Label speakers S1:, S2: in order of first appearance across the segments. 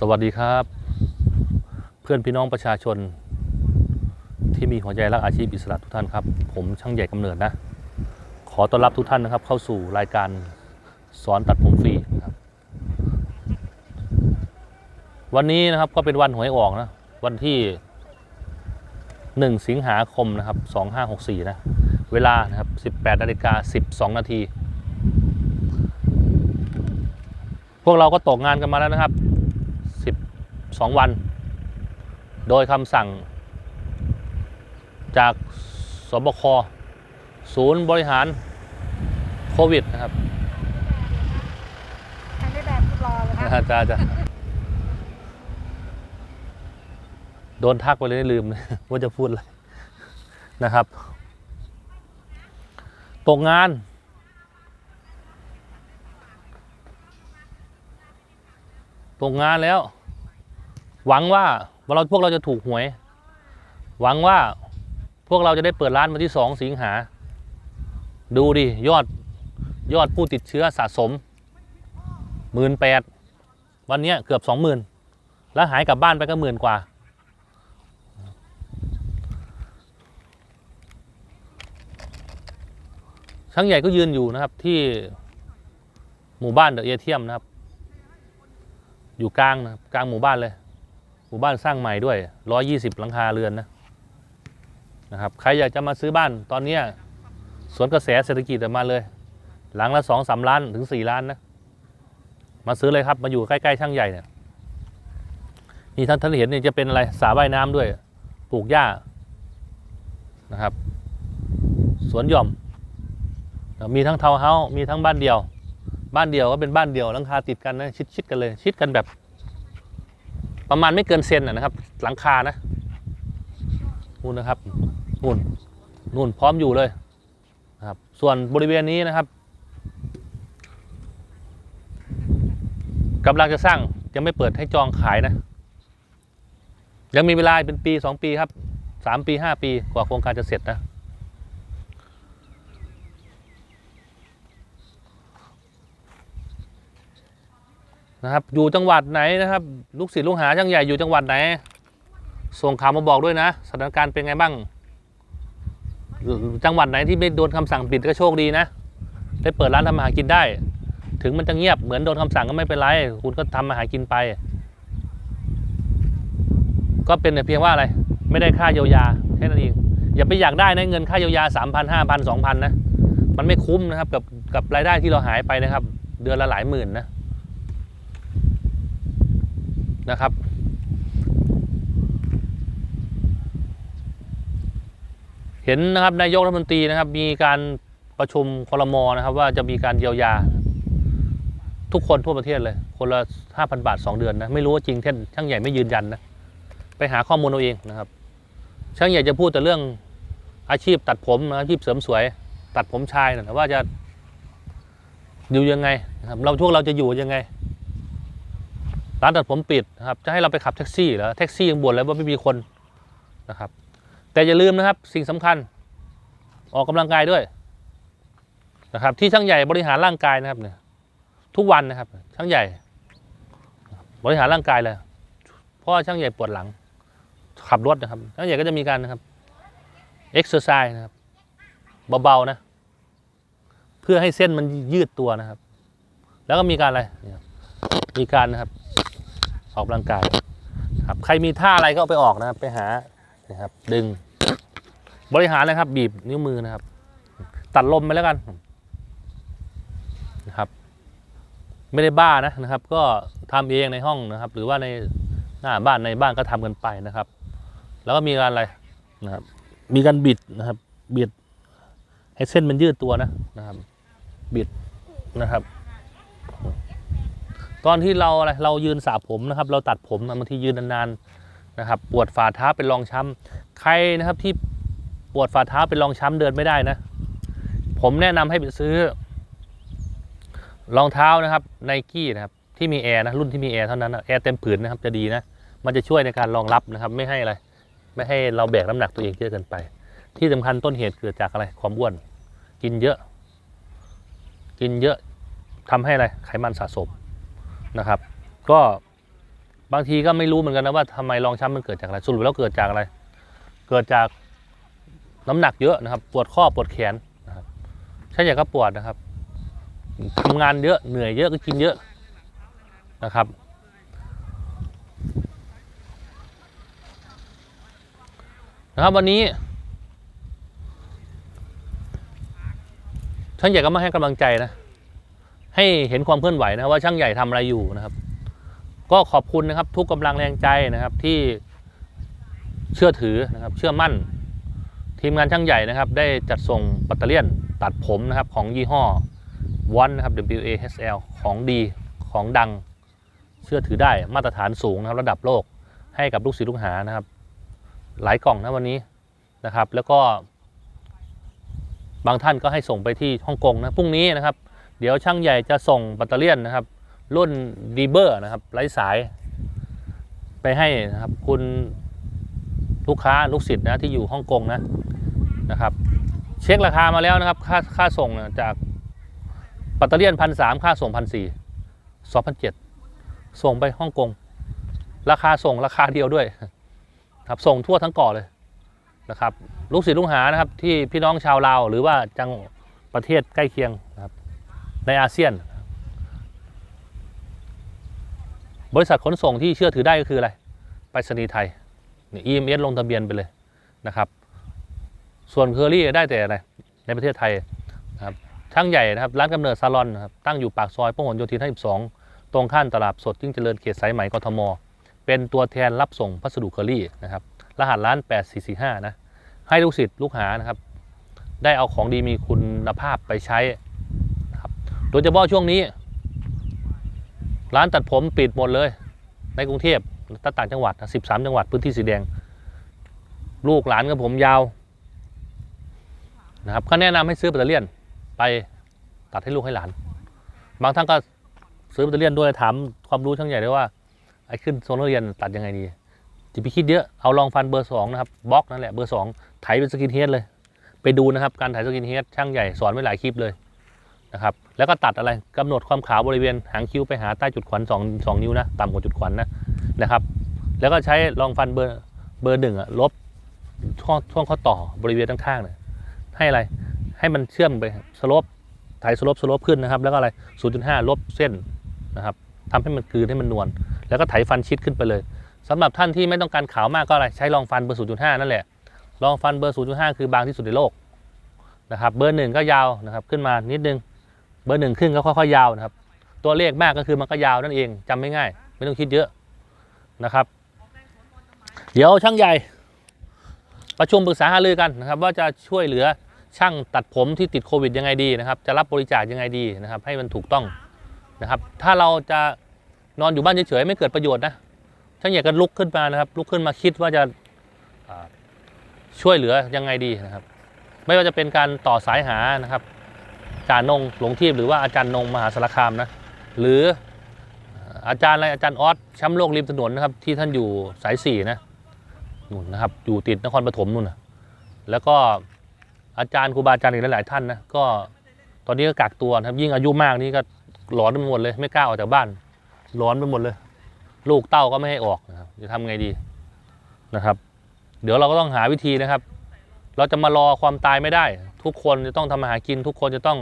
S1: สวัสดีครับ เพื่อนพี่น้องประชาชน ที่มีหัวใจรักอาชีพอิสระทุกท่านครับ ผมช่างใหญ่กำเนิดนะ ขอต้อนรับทุกท่านนะครับ เข้าสู่รายการสอนตัดผมฟรีนะครับ วันนี้นะครับก็เป็นวันหวยออกนะ วันที่ 1 สิงหาคมนะครับ 2564 นะ เวลานะครับ 18นาฬิกา12 นาทีพวกเราก็ตกงานกันมาแล้วนะครับ 12วัน โดยคำสั่ง จากสบคศูนย์บริหารโควิดนะครับ
S2: ใครไม่แบบรอเลยนะ
S1: อาจารย์จะโดนทักไปเลยลืมเลยว่าจะพูดอะไรนะครับ ตกงาน ตกงานแล้ว หวังว่าเราพวกเราจะถูกหวย หวังว่าพวกเราจะได้เปิดร้านวันที่สองสิงหา ดูดิยอดยอดผู้ติดเชื้อสะสมหมื่นแปดวันนี้เกือบสองหมื่นแล้วหายกลับบ้านไปก็หมื่นกว่า ช่างใหญ่ก็ยืนอยู่นะครับที่หมู่บ้านเดอะเอเทียมนะครับ อยู่กลางนะกลางหมู่บ้านเลย หมู่บ้านสร้างใหม่ด้วยร้อยี่สิบหลังคาเรือนนะนะครับใครอยากจะมาซื้อบ้านตอนนี้สวนกระแสเศรษฐกิจมาเลย หลังละสองสามล้านถึงสี่ล้านนะมาซื้อเลยครับมาอยู่ใกล้ๆช่างใหญ่เนี่ยนี่ท่านท่านเห็นเนี่ยจะเป็นอะไรสระว่ายน้ำด้วยปลูกหญ้านะครับ สวนหย่อม มีทั้งเทาวน์เฮาส์มีทั้งบ้านเดียว บ้านเดียวก็เป็นบ้านเดียวหลังคาติดกันนะชิดชิดกันเลย ชิดกันแบบ ประมาณไม่เกินเซนนะครับ หลังคานะนู่นนะครับนู่นนู่นพร้อมอยู่เลยนะครับส่วนบริเวณนี้นะครับกำลังจะสร้างยังไม่เปิดให้จองขายนะ ยังมีเวลาเป็นปีสองปีครับสามปีห้าปีกว่าโครงการจะเสร็จนะ นะครับ อยู่จังหวัดไหนนะครับ ลูกศิษย์ลูกหาช่างใหญ่อยู่จังหวัดไหน ส่งข่าวมาบอกด้วยนะ สถานการณ์เป็นไงบ้าง จังหวัดไหนที่ไม่โดนคำสั่งปิดก็โชคดีนะ ได้เปิดร้านทำมาหารกินได้ ถึงมันจะเงียบเหมือนโดนคำสั่งก็ไม่เป็นไร คุณก็ทำมาหารกินไป ก็เป็นแต่เพียงว่าอะไร ไม่ได้ค่าเยียวยาแค่นั้นเอง อย่าไปอยากได้นะเงินค่าเยียวยาสามพันห้าพันสองพันนะ มันไม่คุ้มนะครับกับกับรายได้ที่เราหายไปนะครับ เดือนละหลายหมื่นนะ นะครับ เห็นนะครับนายกรัฐมนตรีนะครับ มีการประชุมคลมอนะครับ ว่าจะมีการเยียวยา ทุกคนทั่วประเทศเลย คนละห้าพันบาทสองเดือนนะไม่รู้ว่าจริงเท็จช่างใหญ่ไม่ยืนยันนะไปหาข้อมูลเอาเองนะครับ ช่างใหญ่จะพูดแต่เรื่องอาชีพตัดผมนะอาชีพเสริมสวย ตัดผมชายนะว่าจะอยู่ยังไงนะครับเราพวกเราจะอยู่ยังไง ร้านตัดผมปิดนะครับจะให้เราไปขับแท็กซี่เหรอแท็กซี่ยังบ่นเลยว่าไม่มีคนนะครับ แต่อย่าลืมนะครับสิ่งสำคัญ ออกกำลังกายด้วยนะครับ ที่ช่างใหญ่บริหารร่างกายนะครับเนี่ยทุกวันนะครับ ช่างใหญ่ บริหารร่างกายเลยเพราะช่างใหญ่ปวดหลัง ขับรถนะครับ ช่างใหญ่ก็จะมีการนะครับเอ็กซ์เซอร์ไซส์นะครับเบาๆนะ เพื่อให้เส้นมันยืดตัวนะครับ แล้วก็มีการอะไรมีการนะครับ ออกกำลังกายครับใครมีท่าอะไรก็เอาไปออกนะครับ ไปหานะครับ ดึง บริหารเลยครับ บีบนิ้วมือนะครับ ตัดลมไปแล้วกันนะครับ ไม่ได้บ้านะนะครับ ก็ทำเองในห้องนะครับ หรือว่าในหน้าบ้านในบ้านก็ทำกันไปนะครับ แล้วก็มีการอะไรนะครับ มีการบิดนะครับบิดให้เส้นมันยืดตัวนะนะครับ บิดนะครับ ตอนที่เราอะไรเรายืนสระผมนะครับ เราตัดผมบางทียืนนานๆนะครับ ปวดฝ่าเท้าเป็นรองช้ำใครนะครับที่ปวดฝ่าเท้าเป็นรองช้ำเดินไม่ได้นะ ผมแนะนำให้ไปซื้อรองเท้านะครับไนกี้นะครับที่มีแอร์นะรุ่นที่มีแอร์เท่านั้นนะแอร์เต็มผืนนะครับจะดีนะมันจะช่วยในการรองรับนะครับ ไม่ให้อะไร ไม่ให้เราแบกน้ำหนักตัวเองเยอะเกินไป ที่สำคัญต้นเหตุเกิดจากอะไรความอ้วน กินเยอะ กินเยอะทำให้อะไรไขมันสะสม นะครับ ก็บางทีก็ไม่รู้เหมือนกันนะว่าทำไมรองช้ำมันเกิดจากอะไรสรุปแล้วเกิดจากอะไร เกิดจากน้ำหนักเยอะนะครับ ปวดข้อปวดแขนนะครับช่างใหญ่ก็ปวดนะครับทำงานเยอะเหนื่อยเยอะก็กินเยอะนะครับ นะครับวันนี้ช่างใหญ่ก็มาให้กำลังใจนะ ให้เห็นความเคลื่อนไหวนะว่าช่างใหญ่ทำอะไรอยู่นะครับ ก็ขอบคุณนะครับทุกกำลังแรงใจนะครับที่เชื่อถือนะครับ เชื่อมั่น ทีมงานช่างใหญ่นะครับ ได้จัดส่งปัตเตอร์เลียนตัดผมนะครับของยี่ห้อวอนนะครับ WASL ของดีของดัง เชื่อถือได้มาตรฐานสูงนะครับ ระดับโลกให้กับลูกศิษย์ลูกหานะครับ หลายกล่องนะวันนี้นะครับ แล้วก็บางท่านก็ให้ส่งไปที่ฮ่องกงนะพรุ่งนี้นะครับ เดี๋ยวช่างใหญ่จะส่งแบตเตอรี่ยนนะครับ รุ่นดีเบอร์นะครับไร้สาย ไปให้นะครับคุณลูกค้าลูกศิษย์นะที่อยู่ฮ่องกงนะนะครับ เช็คราคามาแล้วนะครับ ค่าค่าส่งจากแบตเตอรี่ยนพันสามค่าส่งพันสี่สองพันเจ็ดส่งไปฮ่องกง ราคาส่งราคาเดียวด้วยครับส่งทั่วทั้งเกาะเลยนะครับ ลูกศิษย์ลูกหานะครับ ที่พี่น้องชาวลาวหรือว่าจังประเทศใกล้เคียงนะครับ ในอาเซียน บริษัทขนส่งที่เชื่อถือได้ก็คืออะไร ไปรษณีย์ไทยเนี่ย EMS ลงทะเบียนไปเลยนะครับ ส่วนเคอรี่ได้แต่อะไรในประเทศไทยนะครับช่างใหญ่นะครับ ร้านกำเนิดซาลอนนะครับตั้งอยู่ปากซอยพหลโยธิน52 ตรงข้ามตลาดสดยิ่งเจริญเขตสายไหมกทม เป็นตัวแทนรับส่งพัสดุเคอรี่นะครับ รหัสร้าน 8445 นะ ให้ลูกศิษย์ลูกหานะครับ ได้เอาของดีมีคุณภาพไปใช้ ดยเฉพาะช่วงนี้ ร้านตัดผมปิดหมดเลย ในกรุงเทพและต่างจังหวัดนะ13 จังหวัดพื้นที่สีแดง ลูกหลานกับผมยาวนะครับก็แนะนำให้ซื้อแบตเตอรี่ยนไปตัดให้ลูกให้หลาน บางท่านก็ซื้อแบตเตอรี่ยนด้วยถามความรู้ช่างใหญ่ด้ว่าไอ้ขึ้นโซนเรียนตัดยังไงดีจะไปคิดเยอะเอาลองฟันเบอร์สองนะครับบล็อกนั่นแหละเบอร์สองไถเป็นสกินเฮดเลย ไปดูนะครับการไถสกินเฮดช่างใหญ่สอนไว้หลายคลิปเลย นะครับแล้วก็ตัดอะไรกำหนดความขาวบริเวณหางคิ้วไปหาใต้จุดขวัญสองสองนิ้วนะต่ำกว่าจุดขวัญนะนะครับ แล้วก็ใช้ลองฟันเบอร์เบอร์หนึ่งอะลบช่วงช่วงข้อต่อบริเวณข้างๆเนี่ยให้อะไรให้มันเชื่อมไปสลบไถสลบสลบขึ้นนะครับ แล้วก็อะไร 0.5 ลบเส้นนะครับทำให้มันกลืนให้มันนวลแล้วก็ไถฟันชิดขึ้นไปเลยสำหรับท่านที่ไม่ต้องการขาวมากก็อะไรใช้ลองฟันเบอร์ 0.5 นั่นแหละลองฟันเบอร์ 0.5 คือบางที่สุดในโลกนะครับเบอร์หนึ่งก็ยาวนะครับขึ้นมานิดนึง เบอร์หนึ่งขึ้นก็ค่อยๆยาวนะครับ ตัวเลขมากก็คือมันก็ยาวนั่นเองจำไม่ง่าย ไม่ต้องคิดเยอะนะครับ เดี๋ยวช่างใหญ่ ประชุมปรึกษาหารือกันนะครับ ว่าจะช่วยเหลือช่างตัดผมที่ติดโควิดยังไงดีนะครับ จะรับบริจาคยังไงดีนะครับ ให้มันถูกต้องนะครับ ถ้าเราจะนอนอยู่บ้านเฉยๆไม่เกิดประโยชน์นะช่างใหญ่ก็ลุกขึ้นมานะครับ ลุกขึ้นมาคิดว่าจะช่วยเหลือยังไงดีนะครับ ไม่ว่าจะเป็นการต่อสายหานะครับ จารย์นงหลวงทีพหรือว่าอาจารย์นงมหาสารคามนะหรืออาจารย์อะไรอาจารย์ออสแชมป์โลกริมถนนนะครับที่ท่านอยู่สายสี่นะนู่นนะครับอยู่ติดนครปฐมนู่นนะแล้วก็อาจารย์ครูบาอาจารย์อีกหลาย ๆ ท่านนะก็ตอนนี้ก็กักตัวนะครับยิ่งอายุมากนี่ก็หลอนไปหมดเลย ไม่กล้าออกจากบ้านร้อนไปหมดเลย ลูกเต้าก็ไม่ให้ออกนะครับจะทำไงดีนะครับ เดี๋ยวเราก็ต้องหาวิธีนะครับ เราจะมารอความตายไม่ได้ ทุกคนจะต้องทำมาหากิน ทุกคนจะต้อง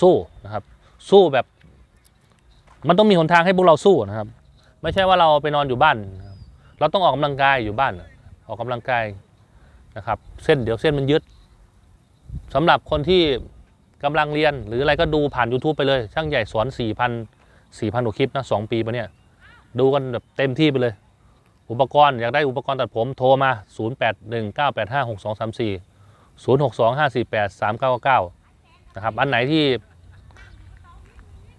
S1: สู้นะครับ สู้แบบมันต้องมีหนทางให้พวกเราสู้นะครับ ไม่ใช่ว่าเราไปนอนอยู่บ้าน เราต้องออกกำลังกายอยู่บ้าน ออกกำลังกายนะครับ เส้นเดี๋ยวเส้นมันยึดสำหรับคนที่กำลังเรียนหรืออะไรก็ดูผ่าน YouTube ไปเลย ช่างใหญ่สอน4 0 0 0 4,000กว่าคลิปนะสองปีมาเนี่ย ดูกันแบบเต็มที่ไปเลย อุปกรณ์อยากได้อุปกรณ์ตัดผมโทรมา 0819856234 0625483999 นะครับ อันไหนที่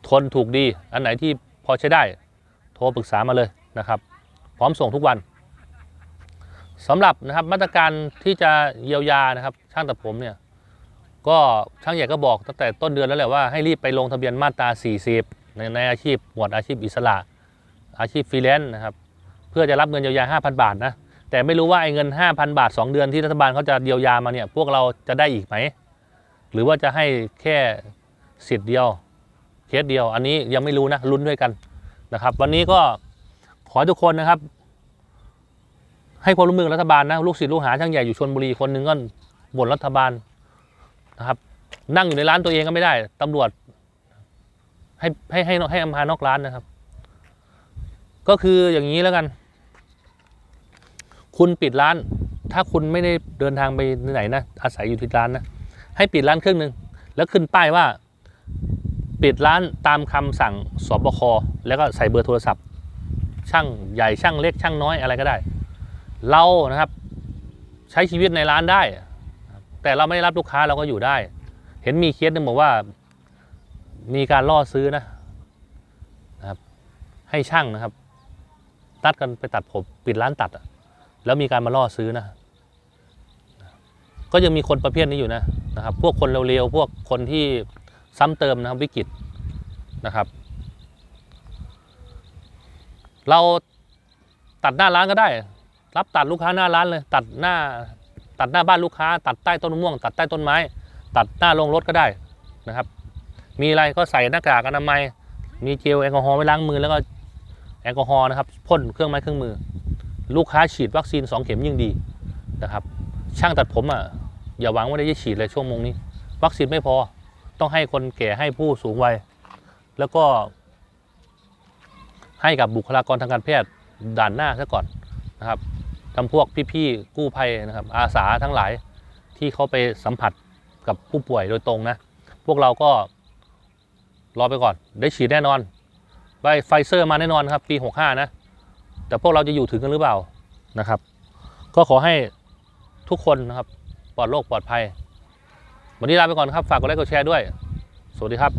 S1: ทนถูกดี อันไหนที่พอใช้ได้ โทรปรึกษามาเลยนะครับ พร้อมส่งทุกวันสำหรับนะครับมาตรการที่จะเยียวยานะครับ ช่างตัดผมเนี่ยก็ช่างใหญ่ก็บอกตั้งแต่ต้นเดือนแล้วแหละว่าให้รีบไปลงทะเบียนมาตรา 40 ในในอาชีพหมวดอาชีพอิสระ อาชีพฟรีแลนซ์นะครับ เพื่อจะรับเงินเยียวยา 5,000 บาทนะแต่ไม่รู้ว่าไอ้เงิน 5,000 บาท 2 เดือนที่รัฐบาลเขาจะเยียวยามาเนี่ยพวกเราจะได้อีกไหม หรือว่าจะให้แค่สิทธิ์เดียวเคสเดียว อันนี้ยังไม่รู้นะลุ้นด้วยกันนะครับ วันนี้ก็ขอทุกคนนะครับ ให้ความร่วมมือรัฐบาลนะลูกศิษย์ลูกหาช่างใหญ่อยู่ชนบุรีคนหนึ่งก็บ่นรัฐบาลนะครับ นั่งอยู่ในร้านตัวเองก็ไม่ได้ตำรวจ ให้ให้ให้ให้อำพานอกร้านนะครับ ก็คืออย่างนี้แล้วกัน คุณปิดร้าน ถ้าคุณไม่ได้เดินทางไปไหนนะอาศัยอยู่ที่ร้านนะ ให้ปิดร้านครึ่งหนึ่งแล้วขึ้นป้ายว่า ปิดร้านตามคำสั่งสบคแล้วก็ใส่เบอร์โทรศัพท์ ช่างใหญ่ช่างเล็กช่างน้อยอะไรก็ได้ เรานะครับ ใช้ชีวิตในร้านได้ แต่เราไม่ได้รับลูกค้าเราก็อยู่ได้ เห็นมีเคสหนึงบอกว่า มีการล่อซื้อนะนะครับ ให้ช่างนะครับนัดกันไปตัดผมปิดร้านตัด แล้วมีการมาล่อซื้อนะ ก็ยังมีคนประเภทนี้อยู่นะ นะครับ พวกคนเร็วๆ พวกคนที่ซ้ำเติมนะครับวิกฤตนะครับ เราตัดหน้าร้านก็ได้ รับตัดลูกค้าหน้าร้านเลย ตัดหน้าตัดหน้าบ้านลูกค้า ตัดใต้ต้นมะม่วง ตัดใต้ต้นไม้ ตัดหน้าโรงรถก็ได้นะครับ มีอะไรก็ใส่หน้ากากอนามัยมีเจลแอลกอฮอล์ไว้ล้างมือแล้วก็แอลกอฮอล์นะครับพ่นเครื่องไม้เครื่องมือ ลูกค้าฉีดวัคซีนสองเข็มยิ่งดีนะครับ ช่างตัดผมอะ อย่าหวังว่าได้ฉีดเลยช่วงมงนี้ วัคซีนไม่พอ ต้องให้คนแก่ให้ผู้สูงวัย แล้วก็ ให้กับบุคลากรทางการแพทย์ด่านหน้าซะก่อนนะครับทำพวกพี่ๆกู้ภัยนะครับ อาสาทั้งหลายที่เขาไปสัมผัสกับผู้ป่วยโดยตรงนะ พวกเราก็รอไปก่อน ได้ฉีดแน่นอนไปไฟเซอร์มาแน่นอนครับ ปี 65 นะ แต่พวกเราจะอยู่ถึงกันหรือเปล่านะครับ ก็ขอให้ทุกคนนะครับ ปลอดโรคปลอดภัย วันนี้ลาไปก่อนครับ ฝากกดไลค์กดแชร์ด้วย สวัสดีครับ